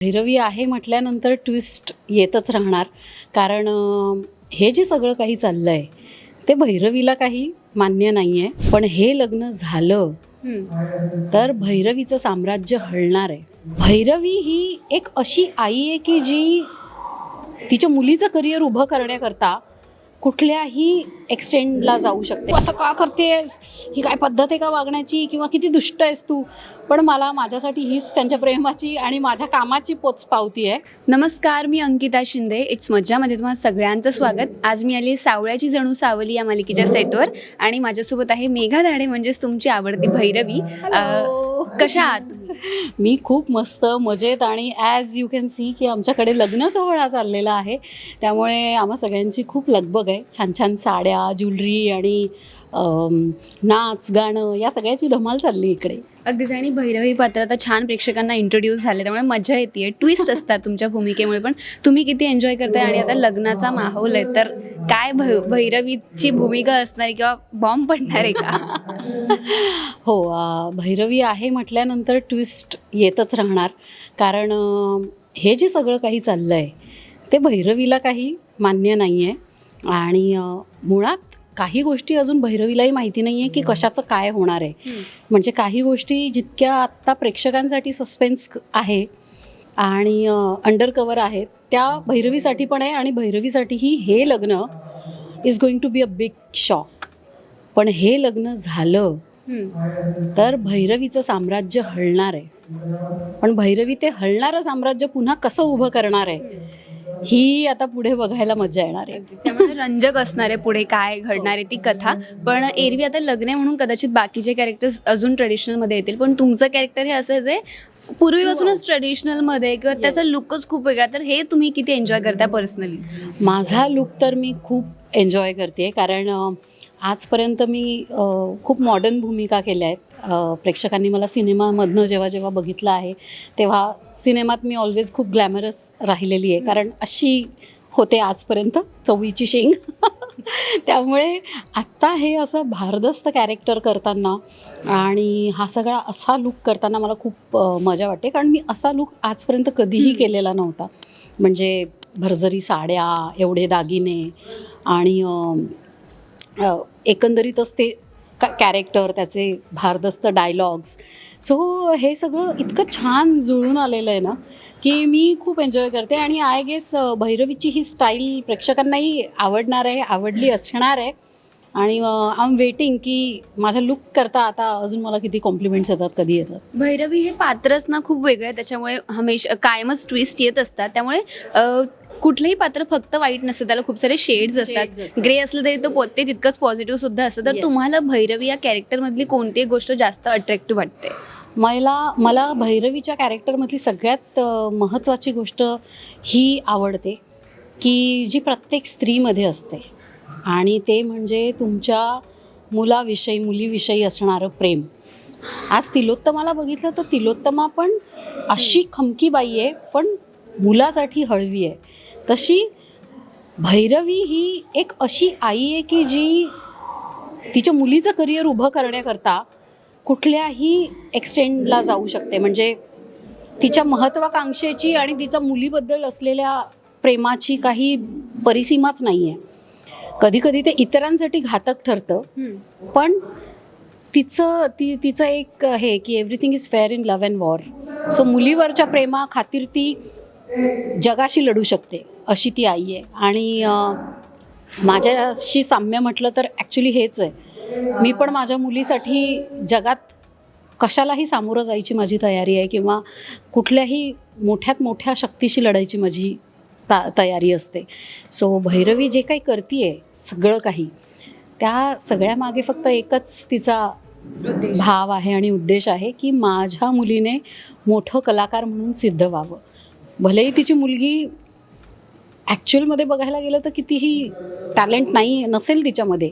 भैरवी आहे म्हटल्यानंतर ट्विस्ट येतच राहणार. कारण हे जे सगळं काही चाललं आहे ते भैरवीला काही मान्य नाही आहे पण हे लग्न झालं तर भैरवीचं साम्राज्य हलणार आहे. भैरवी ही एक अशी आई आहे की जी तिच्या मुलीचं करिअर उभं करण्याकरता कुठल्याही एक्सटेंडला जाऊ शकते. असं का करतेस? ही काय पद्धत आहे का वागण्याची? किंवा किती दुष्ट आहेस तू? पण मला माझ्यासाठी हीच त्यांच्या प्रेमाची आणि माझ्या कामाची पोच पावती आहे. नमस्कार मी अंकिता शिंदे. इट्स मज्जामध्ये तुम्हाला सगळ्यांचं स्वागत. आज मी आली सावळ्याची जणू सावली या मालिकेच्या सेटवर आणि माझ्यासोबत आहे मेघा दाडे म्हणजेच तुमची आवडती भैरवी. कशा आहात? मी खूप मस्त मजेत आणि ॲज यू कॅन सी की आमच्याकडे लग्न सोहळा चाललेला आहे. त्यामुळे आम्हा सगळ्यांची खूप लगबग आहे. छान छान साड्या ज्वेलरी आणि नाच गाणं या सगळ्याची धमाल चालली इकडे. अगदीच आणि भैरवी पात्र आता छान प्रेक्षकांना इंट्रोड्यूस झाले त्यामुळे मजा येते ट्विस्ट असतात तुमच्या भूमिकेमुळे पण. तुम्ही किती एन्जॉय करताय आणि आता लग्नाचा माहोल आहे तर काय भै भैरवीची भूमिका असणार आहे किंवा बॉम्ब पडणार आहे का? हो भैरवी आहे म्हटल्यानंतर ट्विस्ट येतच राहणार. कारण हे जे सगळं काही चाललं आहे ते भैरवीला काही मान्य नाही आहे आणि मुळात काही गोष्टी अजून भैरवीलाही माहिती नाही आहे की कशाचं काय होणार आहे. म्हणजे काही गोष्टी जितक्या आत्ता प्रेक्षकांसाठी सस्पेन्स आहे आणि अंडर कवर आहेत त्या भैरवीसाठी पण आहे आणि भैरवीसाठीही हे लग्न is going to be a big shock पण हे लग्न झालं तर भैरवीचं साम्राज्य हलणार आहे. पण भैरवी ते हलणारं साम्राज्य पुन्हा कसं उभं करणार आहे? ही आता पुढे बघायला मजा येणार आहे. त्यामुळे रंजक असणार आहे पुढे काय घडणार आहे ती कथा. पण एरवी आता लग्न आहे म्हणून कदाचित बाकीचे कॅरेक्टर्स अजून ट्रेडिशनलमध्ये येतील. पण तुमचं कॅरेक्टर हे असं आहे पूर्वीपासूनच ट्रेडिशनलमध्ये किंवा त्याचा लुकच खूप वेगळा तर हे तुम्ही किती एन्जॉय करताय पर्सनली माझा लुक तर मी खूप एन्जॉय करते कारण आजपर्यंत मी खूप मॉडर्न भूमिका केल्या आहेत. प्रेक्षकांनी मला सिनेमामधनं जेव्हा जेव्हा बघितलं आहे तेव्हा सिनेमात मी ऑलवेज खूप ग्लॅमरस राहिलेली आहे. कारण अशी होते आजपर्यंत चवळीची शेंग. त्यामुळे आत्ता हे असं भारदस्त कॅरेक्टर करताना आणि हा सगळा असा लुक करताना मला खूप मजा वाटते. कारण मी असा लुक आजपर्यंत कधीही केलेला नव्हता. म्हणजे भरजरी साड्या एवढे दागिने आणि एकंदरीतच ते कॅरेक्टर त्याचे भारदस्त डायलॉग्स सो हे सगळं इतकं छान जुळून आलेलं आहे ना की मी खूप एन्जॉय करते. आणि आय गेस भैरवीची ही स्टाईल प्रेक्षकांनाही आवडणार आहे आवडली असणार आहे. आणि आय एम वेटिंग की माझा लुक करता आता अजून मला किती कॉम्प्लिमेंट्स येतात कधी येतात. भैरवी हे पात्रच ना खूप वेगळं आहे. त्याच्यामुळे हमेशा कायमच ट्विस्ट येत असतात. त्यामुळे कुठलंही पात्र फक्त वाईट नसतं त्याला खूप सारे शेड्स असतात. ग्रे असलं तरी तो पो- ते तितकंच पॉझिटिव्ह सुद्धा असतं. तर. तुम्हाला भैरवी या कॅरेक्टरमधली कोणती गोष्ट जास्त अट्रॅक्टिव्ह वाटते? मला मला भैरवीच्या कॅरेक्टरमधली सगळ्यात महत्त्वाची गोष्ट ही आवडते की जी प्रत्येक स्त्रीमध्ये असते. आणि ते म्हणजे तुमच्या मुलाविषयी मुलीविषयी असणारं प्रेम. आज तिलोत्तमाला बघितलं तर तिलोत्तमा पण अशी खमकी बाई आहे पण मुलासाठी हळवी आहे. तशी भैरवी ही एक अशी आई आहे की जी तिच्या मुलीचं करिअर उभं करण्याकरता कुठल्याही एक्सटेंडला जाऊ शकते. म्हणजे तिच्या महत्त्वाकांक्षेची आणि तिचा मुलीबद्दल असलेल्या प्रेमाची काही परिसीमाच नाही आहे कधीकधी ते इतरांसाठी घातक ठरतं. पण तिचं ती तिचं एक हे की everything is fair in love and war so मुलीवरच्या प्रेमा खातीर ती जगाशी लढू शकते अशी ती आई आहे. आणि माझ्याशी साम्य म्हटलं तर ॲक्च्युली हेच आहे. मी पण माझ्या मुलीसाठी जगात कशालाही सामोरं जायची माझी तयारी आहे किंवा कुठल्याही मोठ्यात मोठ्या शक्तीशी लढायची माझी ता तयारी असते. सो भैरवी जे काही करते सगळं काही त्या सगळ्यामागे फक्त एकच तिचा भाव आहे आणि उद्देश आहे की माझ्या मुलीने मोठं कलाकार म्हणून सिद्ध व्हावं. भलेही तिची मुलगी ॲक्च्युअलमध्ये बघायला गेलं तर कितीही टॅलेंट नाही नसेल तिच्यामध्ये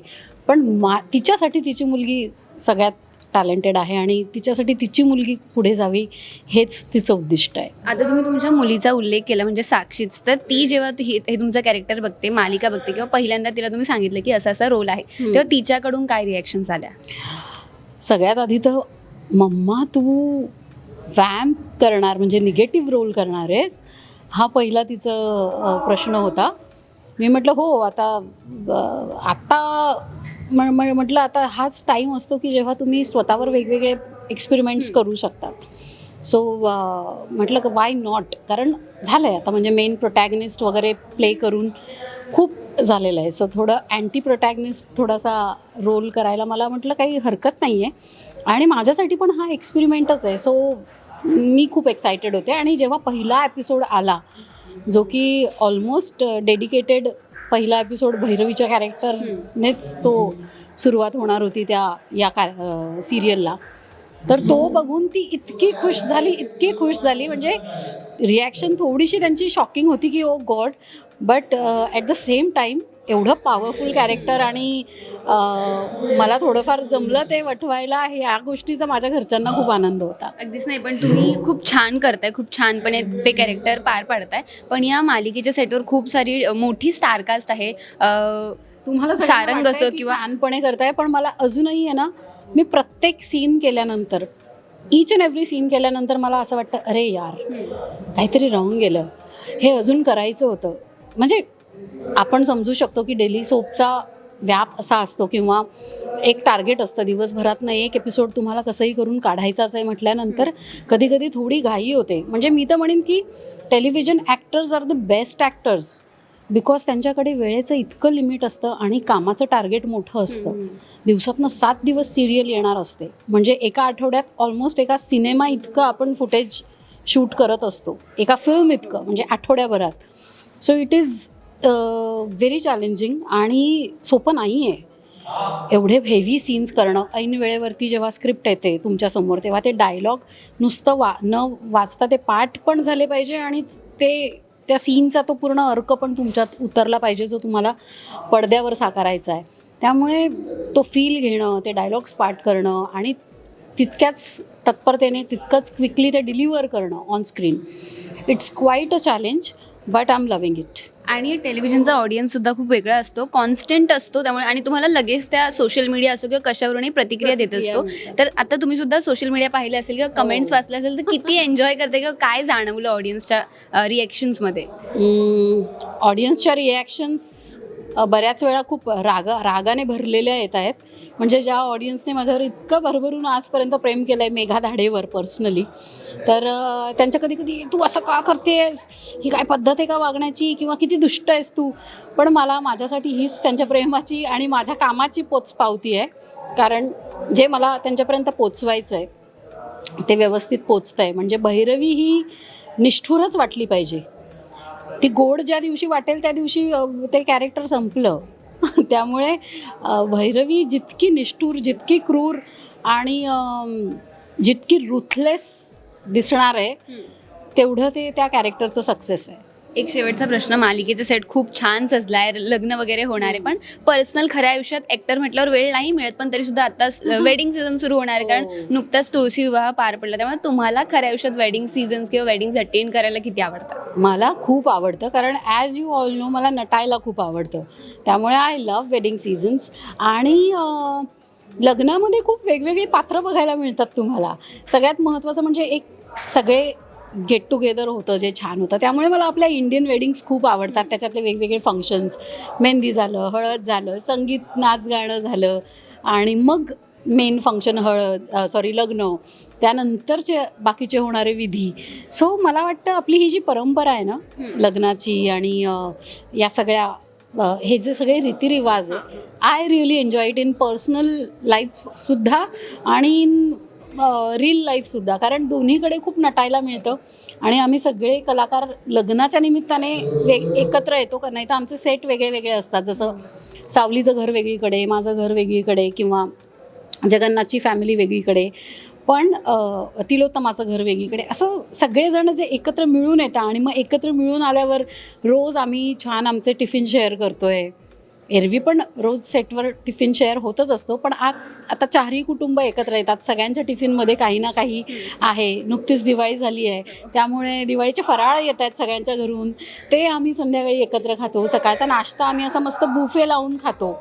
पण मा तिच्यासाठी तिची मुलगी सगळ्यात टॅलेंटेड आहे आणि तिच्यासाठी तिची मुलगी पुढे जावी हेच तिचं उद्दिष्ट आहे. आता तुम्ही तुमच्या मुलीचा उल्लेख केला म्हणजे साक्षीच. तर ती जेव्हा ती- हे तुमचं कॅरेक्टर बघते मालिका बघते किंवा पहिल्यांदा तिला तुम्ही सांगितलं की असा असा रोल आहे तेव्हा तिच्याकडून काय रिॲक्शन आल्या? सगळ्यात आधी तर मम्मा तू वॅम्प करणार म्हणजे निगेटिव्ह रोल करणार आहेस हा पहिला तिचं प्रश्न होता. मी म्हटलं हो आता आत्ता म्हटलं आता हाच टाईम असतो की जेव्हा तुम्ही स्वतःवर वेगवेगळे एक्सपेरिमेंट्स करू शकतात. सो म्हटलं की वाय नॉट कारण झालं आहे आता म्हणजे मेन प्रोटॅगनिस्ट वगैरे प्ले करून खूप झालेलं आहे. सो थोडं अँटी प्रोटॅगनिस्ट थोडासा रोल करायला मला म्हटलं काही हरकत नाही आहे आणि माझ्यासाठी पण हा एक्सपेरिमेंटच आहे. सो मी खूप एक्सायटेड होते. आणि जेव्हा पहिला एपिसोड आला जो की ऑलमोस्ट डेडिकेटेड uh, पहिला एपिसोड भैरवीच्या कॅरेक्टरनेच तो सुरुवात होणार होती त्या या uh, का सिरियलला तर तो बघून ती इतकी खुश झाली इतकी खुश झाली. म्हणजे रिॲक्शन थोडीशी त्यांची शॉकिंग होती की ओ God but at the same time एवढं पॉवरफुल कॅरेक्टर आणि अं, मला थोडंफार जमलं ते वठवायला ह्या गोष्टीचा माझ्या घरच्यांना खूप आनंद होता. अगदीच नाही पण तुम्ही खूप छान करताय खूप छानपणे ते कॅरेक्टर पार पाडताय. पण या मालिकेच्या सेटवर खूप सारी मोठी स्टारकास्ट आहे. तुम्हाला सारंग असो किंवा- छानपणे करताय पण मला अजूनही आहे ना मी प्रत्येक सीन केल्यानंतर ईच अँड एव्हरी सीन केल्यानंतर मला असं वाटतं अरे यार काहीतरी राहून गेलं. हे अजून करायचं होतं. म्हणजे आपण समजू शकतो की डेली सोपचा व्याप असा असतो किंवा एक टार्गेट असतं. दिवसभरातनं एक एपिसोड तुम्हाला कसंही करून काढायचाच आहे म्हटल्यानंतर कधी कधी थोडी घाई होते. म्हणजे मी तर म्हणेन की television actors are the best actors because त्यांच्याकडे वेळेचं इतकं लिमिट असतं आणि कामाचं टार्गेट मोठं असतं. दिवसातनं सात दिवस सिरियल येणार असते. म्हणजे एका आठवड्यात ऑलमोस्ट एका सिनेमा इतकं आपण फुटेज शूट करत असतो. एका फिल्म इतकं म्हणजे आठवड्याभरात. So it is very challenging आणि सोपं नाही आहे एवढे हेवी सीन्स करणं. ऐन वेळेवरती जेव्हा स्क्रिप्ट येते तुमच्यासमोर तेव्हा ते डायलॉग नुसतं वा न वाचता ते पाठ पण झाले पाहिजे आणि ते त्या सीनचा तो पूर्ण अर्क पण तुमच्यात उतरला पाहिजे जो तुम्हाला पडद्यावर साकारायचा आहे. त्यामुळे तो फील घेणं ते डायलॉग्स पाठ करणं आणि तितक्याच तत्परतेने तितकंच क्विकली ते डिलिव्हर करणं on screen it's quite a challenge but I am loving it आणि टेलिव्हिजनचा ऑडियन्स सुद्धा खूप वेगळा असतो. कॉन्स्टंट असतो त्यामुळे आणि तुम्हाला लगेच त्या सोशल मीडिया असो किंवा कशावरूनही प्रतिक्रिया देत असतो. तर आता तुम्ही सुद्धा सोशल मीडिया पाहिले असेल किंवा कमेंट्स वाचले असेल तर किती एन्जॉय करते किंवा काय जाणवलं ऑडियन्सच्या रिएक्शन्समध्ये ऑडियन्सच्या रिॲक्शन्स बऱ्याच वेळा खूप रागा रागाने भरलेल्या येत आहेत. म्हणजे ज्या ऑडियन्सने माझ्यावर इतकं भरभरून आजपर्यंत प्रेम केलं आहे मेघा धाडेवर पर्सनली तर त्यांच्या कधी कधी तू असं का करतेस? ही काय पद्धत आहे का वागण्याची? किंवा किती दुष्ट आहेस तू? पण मला माझ्यासाठी हीच त्यांच्या प्रेमाची आणि माझ्या कामाची पोच पावती आहे. कारण जे मला त्यांच्यापर्यंत पोचवायचं आहे ते व्यवस्थित पोचतं आहे म्हणजे भैरवी ही निष्ठुरच वाटली पाहिजे. ती गोड ज्या दिवशी वाटेल त्या दिवशी ते कॅरेक्टर संपलं. त्यामुळे भैरवी जितकी निष्ठूर जितकी क्रूर आणि जितकी रुथलेस दिसणार आहे तेवढं ते त्या कॅरेक्टरचं सक्सेस आहे. एक शेवटचा प्रश्न मालिकेचे सेट खूप छान सजलाय लग्न वगैरे होणार आहे पण पर्सनल खऱ्या आयुष्यात ऍक्टर म्हटल्यावर वेळ नाही मिळत पण तरी सुद्धा आता वेडिंग सीझन सुरू होणार आहे कारण. नुकताच तुळशी विवाह पार पडला त्यामुळे तुम्हाला खऱ्या आयुष्यात वेडिंग सीझन किंवा वेडिंग अटेंड करायला किती आवडतात मला खूप आवडतं कारण ॲज यू ऑल नो मला नटायला खूप आवडतं. त्यामुळे आय लव्ह वेडिंग सीझन्स आणि लग्नामध्ये खूप वेगवेगळी पात्र बघायला मिळतात तुम्हाला. सगळ्यात महत्त्वाचं म्हणजे एक सगळे गेट टुगेदर होतं जे छान होतं. त्यामुळे मला आपल्या इंडियन वेडिंग्स खूप आवडतात. त्याच्यातले वेगवेगळे फंक्शन्स मेहंदी झालं हळद झालं संगीत नाच गाणं झालं. आणि मग मेन फंक्शन हळद सॉरी लग्न. त्यानंतरचे बाकीचे होणारे विधी. सो मला वाटतं आपली ही जी परंपरा आहे ना लग्नाची आणि या सगळ्या हे जे सगळे रीतिरिवाज आहे I really enjoy it in personal लाईफसुद्धा आणि इन रील लाईफसुद्धा कारण दोन्हीकडे खूप नटायला मिळतं. आणि आम्ही सगळे कलाकार लग्नाच्या निमित्ताने वेग एकत्र येतो का? नाही तर आमचे सेट वेगळे वेगळे असतात. जसं सावलीचं घर वेगळीकडे माझं घर वेगळीकडे किंवा जगन्नाथची फॅमिली वेगळीकडे. पण तिलोत्तमाचं घर वेगळीकडे. असं सगळेजण जे एकत्र मिळून येतात आणि मग एकत्र मिळून आल्यावर रोज आम्ही छान आमचे टिफिन शेअर करतो आहे एरवी पण रोज सेटवर टिफिन शेअर होतच असतो पण आ आता चारही कुटुंब एकत्र येतात सगळ्यांच्या टिफिनमध्ये काही ना काही आहे. नुकतीच दिवाळी झाली आहे त्यामुळे दिवाळीचे फराळ येत आहेत सगळ्यांच्या घरून. ते आम्ही संध्याकाळी एकत्र खातो सकाळचा नाश्ता आम्ही असा मस्त बुफे लावून खातो.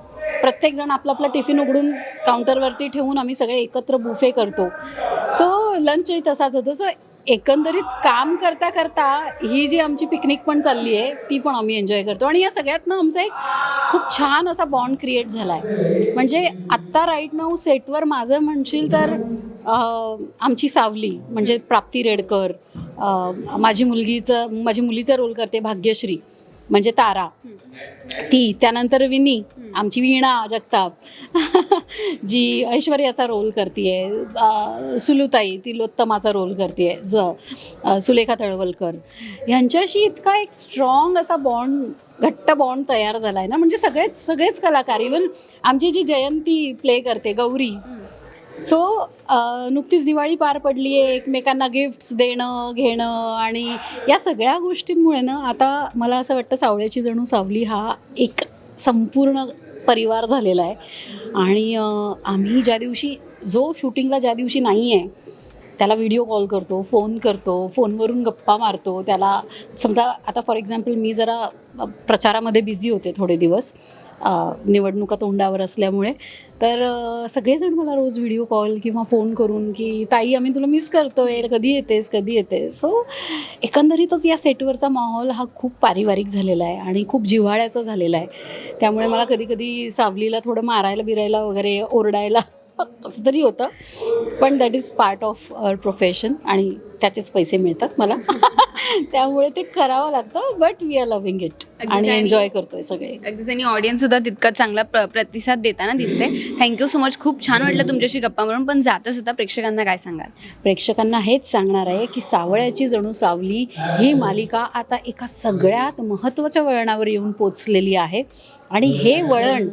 प्रत्येकजण आपलं आपलं टिफिन उघडून काउंटरवरती ठेवून आम्ही सगळे एकत्र बुफे करतो. सो लंचही तसाच होतो. सो एकंदरीत काम करता करता ही जी आमची पिकनिक पण चालली आहे ती पण आम्ही एन्जॉय करतो. आणि या सगळ्यातनं आमचा एक खूप छान असा बॉन्ड क्रिएट झाला आहे म्हणजे आत्ता राईट नाऊ सेटवर माझं म्हणशील तर आमची सावली म्हणजे प्राप्ती रेडकर माझी मुलगीचं माझी मुलीचा रोल करते भाग्यश्री. म्हणजे तारा. ती त्यानंतर विनी आमची वीणा जगताप. जी ऐश्वर्याचा रोल करते सुलुताई ती लोत्तमाचा रोल करते ज सुलेखा तळवलकर. ह्यांच्याशी इतका एक स्ट्रॉंग असा बॉन्ड घट्ट बॉन्ड तयार झाला आहे ना. म्हणजे सगळेच सगळेच कलाकार. इवन आमची जी जयंती प्ले करते गौरी सो नुकतीच दिवाळी पार पडली आहे. एकमेकांना गिफ्ट्स देणं घेणं आणि या सगळ्या गोष्टींमुळे ना आता मला असं वाटतं सावळ्याची जणू सावली हा एक संपूर्ण परिवार झालेला आहे. आणि आम्ही ज्या दिवशी जो शूटिंगला ज्या दिवशी नाही आहे त्याला व्हिडिओ कॉल करतो फोन करतो फोनवरून गप्पा मारतो. त्याला समजा आता फॉर एक्झाम्पल मी जरा प्रचारामध्ये बिझी होते थोडे दिवस. निवडणुका तोंडावर असल्यामुळे. तर सगळेजण मला रोज व्हिडिओ कॉल किंवा फोन करून की ताई आम्ही तुला मिस आहे कधी येतेस? कधी येतेस? सो एकंदरीतच या सेटवरचा माहोल हा खूप पारिवारिक झालेला आहे आणि खूप जिव्हाळ्याचा झालेला आहे. त्यामुळे मला कधी कधी सावलीला थोडं मारायला बिरायला वगैरे ओरडायला असं तरी होतं. पण that is part of our profession आणि त्याचेच पैसे मिळतात मला. त्यामुळे ते करावं लागतं but we are loving it आणि एन्जॉय करतोय सगळे. अगदीच आणि ऑडियन्स सुद्धा तितका चांगला प्र प्रतिसाद देताना दिसते थँक्यू सो मच खूप छान वाटलं तुमच्याशी गप्पा मारून. पण जाता जाता प्रेक्षकांना काय सांगाल? प्रेक्षकांना हेच सांगणार आहे की सावळ्याची जणू सावली ही मालिका आता एका सगळ्यात महत्त्वाच्या वळणावर येऊन पोचलेली आहे. आणि हे वळण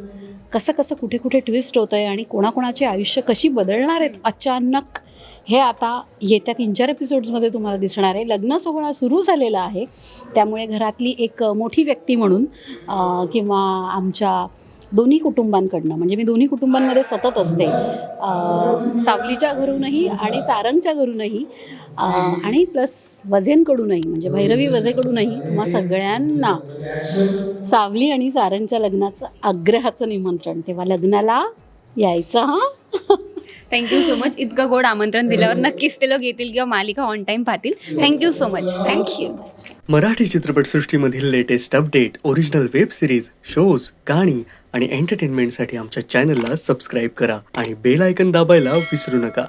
कसं कसं कुठे कुठे ट्विस्ट होतं आहे आणि कोणाकोणाचे आयुष्य कशी बदलणार आहेत अचानक हे आता येत्या तीन चार एपिसोड्समध्ये तुम्हाला दिसणार आहे. लग्न सोहळा सुरू झालेला आहे. त्यामुळे घरातली एक मोठी व्यक्ती म्हणून किंवा आमच्या दोन्ही कुटुंबांकडनं म्हणजे मी दोन्ही कुटुंबांमध्ये सतत असते. सावलीच्या घरूनही आणि सारंगच्या घरूनही आणि प्लस वझेंकडूनही म्हणजे भैरवी वझेकडूनही तुम्हा सगळ्यांना सावली आणि सारंगच्या लग्नाचं आग्रहाचं निमंत्रण तेव्हा लग्नाला यायचं हां? थँक्यू सो मच इतकं गोड आमंत्रण दिल्यावर नक्कीच ते लोक येतील किंवा मालिका ऑन टाईम पाहतील. Thank you so much thank you Marathi चित्रपटसृष्टीमधील latest update original web series shows गाणी आणि एंटरटेनमेंटसाठी आमच्या चॅनलला सबस्क्राईब करा आणि बेल आयकन दाबायला विसरू नका.